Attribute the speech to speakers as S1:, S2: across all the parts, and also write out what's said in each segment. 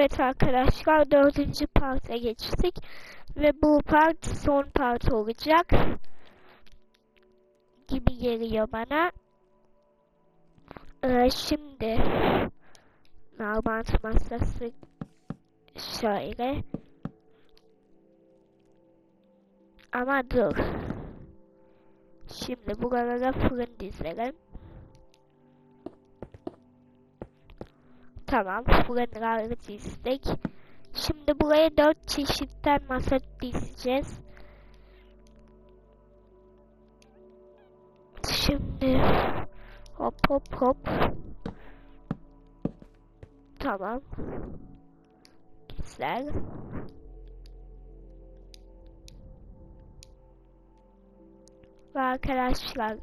S1: Evet arkadaşlar dördüncü parta geçtik. Ve bu part son part olacak. Gibi geliyor bana. Ee, şimdi Nalbant masası şöyle. Ama dur. Şimdi buralara fırın dizelim. Tamam, fırınları dizdik. Şimdi buraya dört çeşitten masa dizeceğiz. Şimdi hop hop hop. Tamam. Güzel. Ve arkadaşlar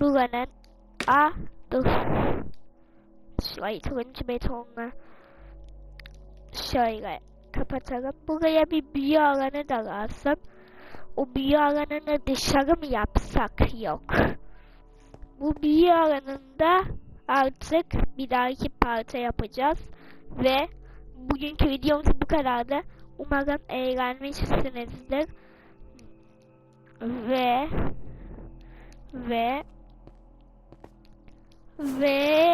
S1: buranın a dur şurayı turuncu betonla şöyle kapatalım. Buraya bir büyü alanı da lazım. O büyü alanını dışarı mı yapsak? Yok. Bu büyü alanında artık bir dahaki parça yapacağız. Ve bugünkü videomuz bu kadardı. Umarım eğlenmişsinizdir. Ve ve ve